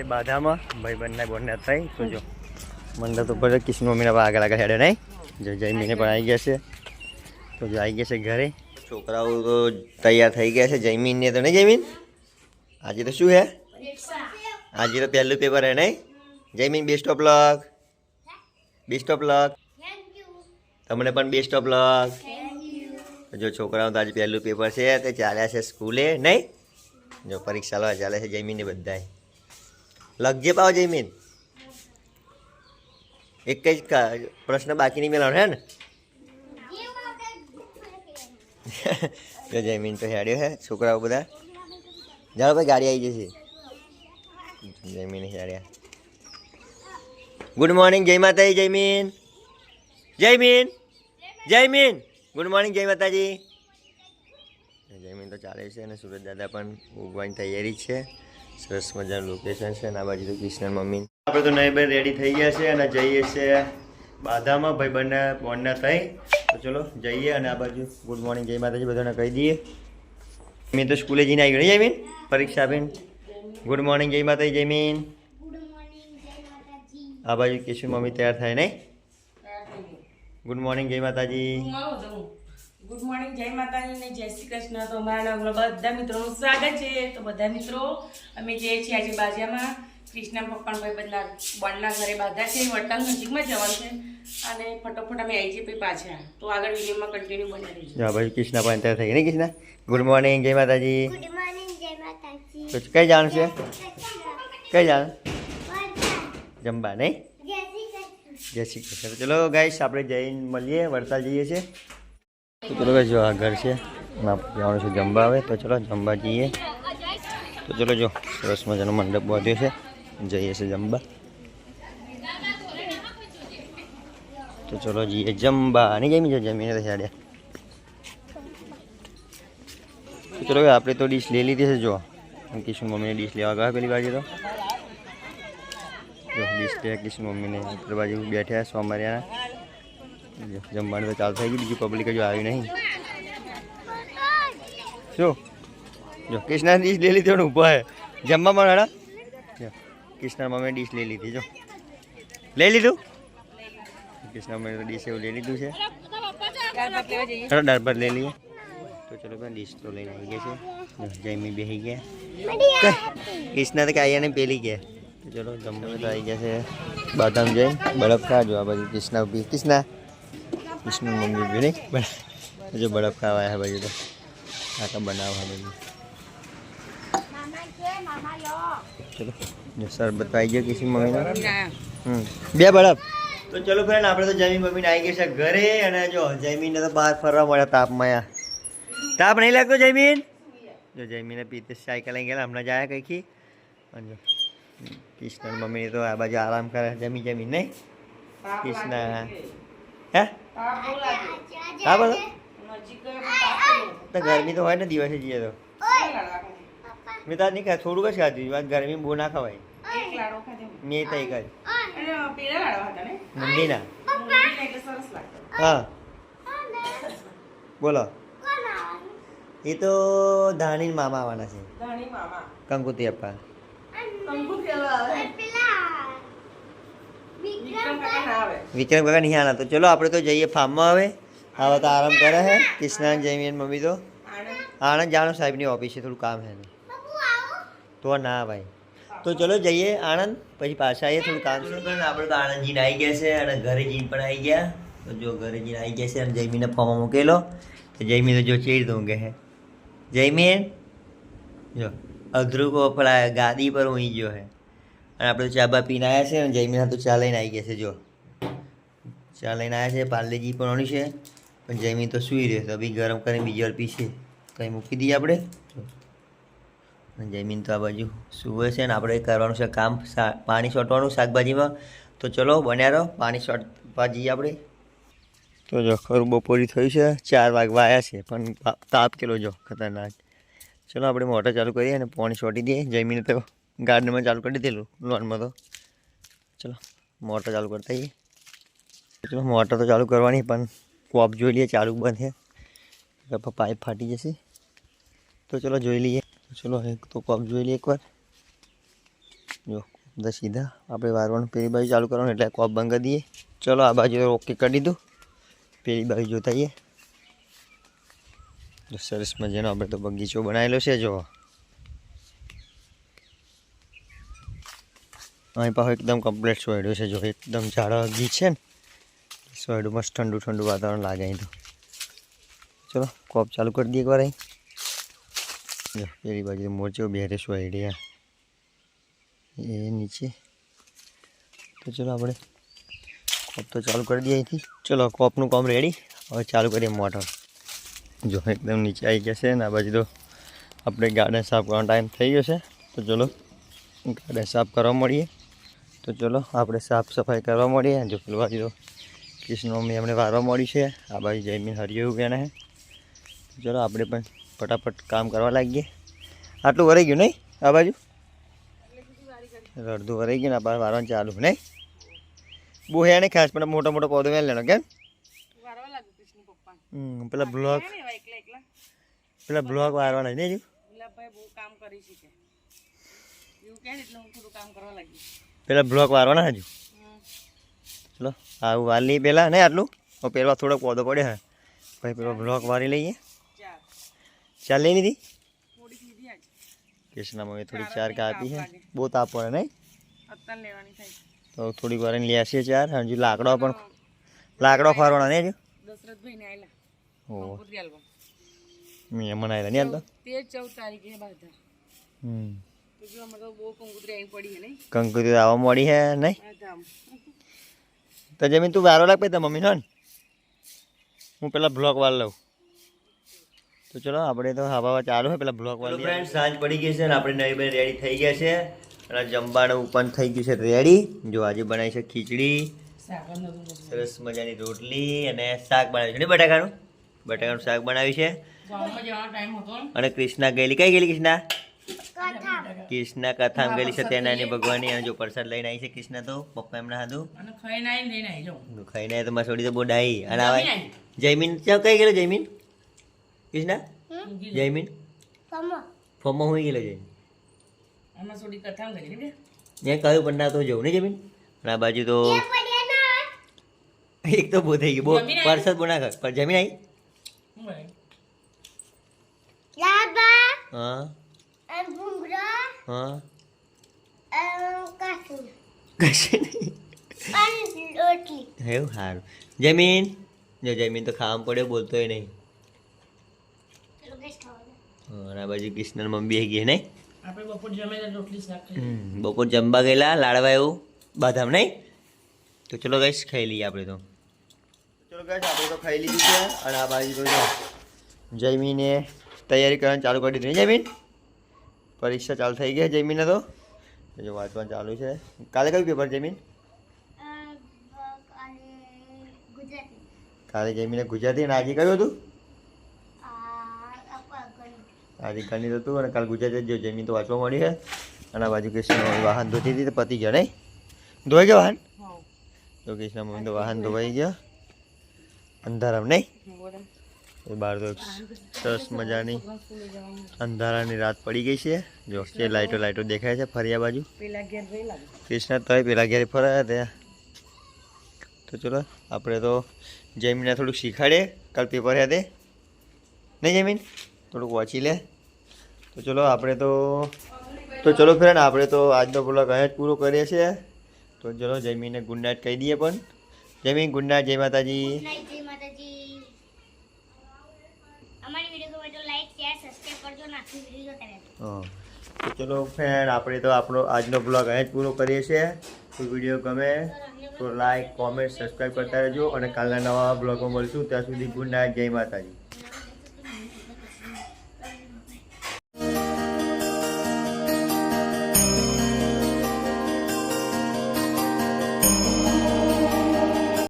છે બાધામાં. ભાઈ બંને બંને થઈ તો જો, મંડળ તો પર કિશન મમ્મીના પણ આગળ આગળ હેડે નહીં. જો જયમીને પણ આવી ગયા છે. તો જો આવી ગયા છે ઘરે. છોકરાઓ તો તૈયાર થઈ ગયા છે. જયમીનને તો નહીં જયમીન આજે તો શું હે? આજે તો પહેલું પેપર હે નહીં? Jaymin best of luck best of luck તમને પણ બેસ્ટ ઓફ લક જો છોકરાઓ તો આજે પહેલું પેપર છે. તે ચાલ્યા છે સ્કૂલે, નહીં? જો પરીક્ષા લેવા ચાલે છે જયમીનને બધાય. લગજે પાવ જયમીન એક જ પ્રશ્ન બાકી નહીં મેળવવાનો હે ને? જો જયમીન તો હેડ્યો હે, છોકરાઓ બધા. જાઓ ભાઈ ગાડી આવી જશે. જયમીન હેડ્યા. ગુડ મોર્નિંગ જય માતાજી જયમીન જયમીન જયમીન ગુડ મોર્નિંગ જય માતાજી. જયમીન તો ચાલે છે અને સુરત દાદા પણ ઉગવાની તૈયારી છે. સરસ મજાનું લોકેશન છે અને આ બાજુ તો કૃષ્ણ મમ્મી. આપણે તો નહીં બેન રેડી થઈ ગયા છે અને જઈએ છીએ બાધામાં ભાઈ બંને બોન્ડના થઈ. તો ચલો જઈએ અને આ બાજુ ગુડ મોર્નિંગ જય માતાજી બધાને કહી દઈએ. મેં તો સ્કૂલે જઈને આવી ગયો જમીન જયમીન? પરીક્ષા આપીને. ગુડ મોર્નિંગ જય માતાજી જયમીન. આ બાજુ કિશોર મમ્મી તૈયાર થાય નહીં? ગુડ મોર્નિંગ જય માતાજી. ગુડ મોર્નિંગ જય માતાજી ને જય શ્રી કૃષ્ણ. તો અમારા નવરા બધા મિત્રોનું સ્વાગત છે. તો બધા મિત્રો અમે જે છીએ આજે બાજામાં કૃષ્ણ પપ્પાભાઈ બદલા બોનના ઘરે બાધા છે. વડતાલ નજીકમાં જવાનું છે. અને ફટોફટ અમે આવી જઈએ પછી પાછા. તો આગળ વિડીયોમાં કન્ટિન્યુ બની રહીશું આ કૃષ્ણ પણ તૈયાર થઈ ને કૃષ્ણ ગુડ મોર્નિંગ જય માતાજી. ગુડ મોર્નિંગ જય માતાજી. તો કઈ જવાનું છે? કઈ જવાનું? જમવા નહીં? જય શ્રી કૃષ્ણ. ચલો ગાઈશ આપણે જઈને મળીએ વડતાલ જઈએ છીએ. તો ચલો જો આ ઘર છે. જવાનું છે જમવા આવે તો ચલો જમવા જઈએ. તો ચલો જો, સરસ મજાનો મંડપ બાંધ્યો છે. જઈએ છે જમવા. તો ચલો જઈએ જમવા. નહીં જમી જાઓ, જમીને તો છાડ્યા તો ચલો આપણે તો ડીશ લઈ લીધી છે, જો. કિશન મમ્મીને ડીશ લેવા ગયા પેલી બાજુ તો. ડીશ લે કિશન મમ્મીને બાજુ બેઠ્યા સોમવારિયાના જમવાનું તો ચાલુ થઈ ગયું, બીજું પબ્લિક હજુ આવ્યું નહીં. શું જો કૃષ્ણા ડીશ લઈ લીધી ઊભો હે. જમવા મળે જો કૃષ્ણ ડીશ લઈ લીધી, જો. લઈ લીધું? કૃષ્ણ મમ્મીએ ડીશ એવું લઈ લીધું છે. ચલો દાળ લઈ લઈએ. તો ચલો ભાઈ ડીશ તો લઈને આવી ગયા છે. જયમી બેસી ગયા. કૃષ્ણ તો કાયા ને પેલી ગયા. ચલો, જમવા તો આવી ગયા છે. બાદામ જઈ બરફ ખાજો, આ બધી કૃષ્ણ ઊભી. કૃષ્ણ કૃષ્ણ मम्मी भी नहीं बना जो बड़ा ખાવા है બાજુ તો. આ તો है ચલો, જો શરબત આવી ગયો કૃષ્ણ મમ્મીનો. હમ. બે બરફ. તો ચલો ફ્રેન્ડ આપણે તો જમીન મમ્મીને આવી ગયા છે ઘરે, અને જો જમીનને તો બહાર ફરવા મળ્યા તાપમાં તાપ નહીં લાગતો જમીન? જો જમીને પીતે સાયકલ લઈ ગયેલા, હમણાં જાય કંઈકી અને કૃષ્ણ મમ્મી તો આ બાજુ આરામ કરે, જમી જમી નહીં? કૃષ્ણ હે? હા બોલો. તો ગરમી તો હોય ને દિવસે જઈએ તો. મેં તો નહીં ખાય થોડુંક જ ખાધું. આજ ગરમી બહુ ના ખવાય. મેં તો એક જ મંદીના હા. બોલો. એ તો ધાણી મામા આવવાના છે. કંકુતી અપ્પા કંકુતી આવે? વિક્રમ કાકા આવે. નહીં આના તો ચલો આપણે તો જઈએ ફાર્મમાં હવે. હવે તો આરામ કરે છે કૃષ્ણ જયમીન મમ્મી તો. આણંદ. જાણો સાહેબની ઓફિસ છે થોડું કામ છે તો ના ભાઈ. તો ચલો જઈએ આણંદ પછી પાછા આવીએ થોડું કામ છે. આપણે તો આણંદ જઈને આવી ગયા છે અને ઘરે જઈને પણ આવી ગયા. તો જો ઘરે જઈને આવી ગયા છે અને જયમીને ફોર્મમાં મૂકેલો. તો જયમીન તો જો ચેડ દઉં કે હે. જયમીન જો અધરું કો પેલા ગાદી પર ઊંઘી ગયો છે અને આપણે ચા બા પીને આવ્યા છે અને જયમીન તો ચા લઈને આવી ગયા છે, જો. ચા લઈને આવ્યા છે, પાર્લેજી પણ ઓણી છે, પણ જયમીન તો સૂઈ રહ્યો તો બી ગરમ કરીને બીજી વાર પીશે. કંઈ મૂકી દઈએ આપણે. અને જયમીન તો આ બાજુ સૂવે છે ને આપણે કરવાનું છે કામ પાણી છોટવાનું શાકભાજીમાં. તો ચલો, બન્યા રહો, પાણી છોટવા જઈએ આપણે. તો જો, ખરું બપોરી થયું છે, ચાર વાગવા આવ્યા છે, પણ તાપ કેલો જો, ખતરનાક. ચલો, આપણે મોટર ચાલુ કરીએ અને પાણી છોટી દઈએ. જયમીને તો ગાર્ડનમાં ચાલુ કરી દીધેલું લોનમાં તો. ચલો, મોટર ચાલુ કરતા જઈએ ચલો, મોટર તો ચાલુ કરવાની, પણ કોપ જોઈ લઈએ, ચાલુ બંધ છે. પાઇપ ફાટી જશે. તો ચલો, જોઈ લઈએ. ચલો, એક તો કોપ જોઈ લઈએ એકવાર. જો બધા સીધા. આપણે વારવાનું, પેલી બાજુ ચાલુ કરવાનું, એટલે કોપ બંધ કરી દઈએ. ચલો, આ બાજુ ઓકે કરી દીધું. પેલી બાજુ જોતા જઈએ સરસ મજાનો આપણે તો બગીચો બનાવેલો છે, જો. અહીં પાછું એકદમ કમ્પ્લીટ સોયડું છે. જો એકદમ ઝાડા ગીચ છે ને સોયડું મસ્ત ઠંડુ ઠંડુ વાતાવરણ લાગે અહીં તો. ચલો કોપ ચાલુ કરી દઈએ એકવાર અહીં. જો, પેલી બાજુ મોરચો બેરે સોયડી એ નીચે. તો ચલો આપણે કોપ તો ચાલુ કરી દઈએ અહીંથી. ચલો કોપનું કોમ રેડી હવે ચાલુ કરીએ મોટર. જો, એકદમ નીચે આવી જશે ને, આ બાજુ તો આપણે ગાર્ડન સાફ કરવાનો ટાઈમ થઈ ગયો છે. તો ચલો ગાર્ડન સાફ કરવા મળીએ. તો ચલો આપણે સાફ સફાઈ કરવા મળીએ. જો પેલું બાજુ કૃષ્ણ મમ્મી એમણે વારવા મળી છે. આ બાજુ જમીન હરિયું ગયા ચલો આપણે પણ ફટાફટ કામ કરવા લાગીએ. આટલું વરાઈ ગયું નહીં? આ બાજુ? અડધું વરાઈ ગયું ને આપણે વારવાનું ચાલુ નહીં? બહુ હે નહીં ખાસ પણ મોટો મોટો પૌધો મેં લેનો કેમ? પેલા બ્લોક પેલા બ્લોક વારવાના નહીં હજુ કામ કરી શકે. એવું કહે એટલે હું થોડું કામ કરવા લાગી. પેલા બ્લોક વારવાના હજુ? ચલો આવું વાર લઈએ પહેલાં નહીં આટલું? હું પહેલાં થોડોક પૌધો પડ્યો હે. પછી પેલો બ્લોક વારી લઈએ. ચાર ચાલ લઈ લીધી? થોડીક થોડી ચાર કાપી છે. બહુ તાપ પડે નહીં? તો થોડીક વાર લઈ આવીએ ચાર. હજુ લાકડો પણ લાકડો ફરવાના નહીં હજુ? ને મહેમાન આવેલા નહીં હાલતો તેર ચૌદ તારીખે બાધા હમ. કંકોત્રી આવી પડી કંકુતી આવવા મળી હે નહીં? તો જમીન તું વારો લાગ તાર મમ્મી ને? હું પેલા બ્લોક વાર લઉં. તો ચલો આપણે તો હવા ચાલુ હોય પેલા બ્લોક વાર ફ્રેન્ડ સાંજ પડી ગઈ છે ને આપણે નવી બની રેડી થઈ ગયા છે. અને જમવાનું પણ થઈ ગયું છે રેડી જો આજે બનાવી છે ખીચડી સરસ મજાની રોટલી અને શાક બનાવ્યું છે. ને બટાકાનું? બટાકાનું શાક બનાવ્યું છે. અને કૃષ્ણા ગયેલી. કઈ ગયેલી કૃષ્ણા? કૃષ્ણા કથા તેના એની ભગવાનની અને જો પ્રસાદ લઈને આવી છે કૃષ્ણ તો પપ્પા એમના હાથું. અને ખાઈને આવીને લઈને આવી જાઉં. ખાઈને તો મારી છોડી તો બહુ ડાઈ અને આવે. જયમીન ચાલ કઈ ગયેલો જયમીન? કૃષ્ણ? જયમીન? ફમો. ફોર્મમાં હોઈ ગયેલો જયમીન? ને મેં કહ્યું પણ ના તો જવું નહીં જમીન અને આ બાજુ તો ના એક તો બહુ થઈ ગયું બહુ પરસદ બહુ ના પણ જમીન આવી? હું ભાઈ લાબા હા અને ભૂંગળા હા? કશું નહીં એવું સારું. જમીન? જો જમીન તો ખાવામાં પડ્યો બોલતોય નહીં. આ બાજુ કૃષ્ણ મમ્મી ગઈ નહીં? બપોર જમવા ગયેલા લાડવા એવું બાદામ નહીં? તો ચલો ગઈશ ખાઈ લઈએ આપણે તો. ચલો ગઈશ આપણે તો ખાઈ લીધું છે અને આ બાજુ તો જયમીને તૈયારી કરવાની ચાલુ કરી દીધી. નહીં જયમીન પરીક્ષા ચાલુ થઈ ગઈ જમીન તો? જો વાંચવાનું ચાલુ છે. કાલે કયું પેપર જમીન કાલે જમીને ગુજરાતી અને આજે કયું હતું? આજે ગણિત હતું અને કાલે ગુજરાતી જ જમીન તો વાંચવા મળી છે. અને આ બાજુ કૃષ્ણ વાહન ધોતી હતી તો પતી ગયા નહીં? ધોઈ ગયા વાહન? તો કૃષ્ણ મમ્મી તો વાહન ધોવાઈ ગયા. અંધારામ નહીં? એ બહાર તો સરસ મજાની અંધારાની રાત પડી ગઈ છે. જો કે લાઈટો લાઇટો દેખાય છે ફર્યા બાજુ. કૃષ્ણ તોય પેલા ઘેરે ફરાયા ત્યાં તો ચલો આપણે તો જમીને થોડુંક શીખાડીએ કાલ પેપર તે. નહીં જમીન થોડુંક વાંચી લે. તો ચલો આપણે તો તો ચલો ફ્રેન્ડ આપણે તો આજનો બ્લોગ અહીંયા જ પૂરો કરીએ છીએ. તો ચલો જમીને ગુડ નાઇટ કહી દઈએ પણ. જમીન ગુડ નાઇટ જય માતાજી નાઈટ જય માતાજી અમારી વીડિયો ગમે તો લાઈક શેર સબસ્ક્રાઇબ કરજો ને આખી વીડિયો કરે હા. તો ચલો ફ્રેન્ડ આપણે તો આપણો આજનો બ્લોગ અહીં જ પૂરો કરીએ છીએ. તો વીડિયો ગમે તો લાઈક કોમેન્ટ સબસ્ક્રાઈબ કરતા રહેજો અને કાલના નવા બ્લોગમાં મળશું. ત્યાં સુધી ગુડ નાઇટ જય માતાજી.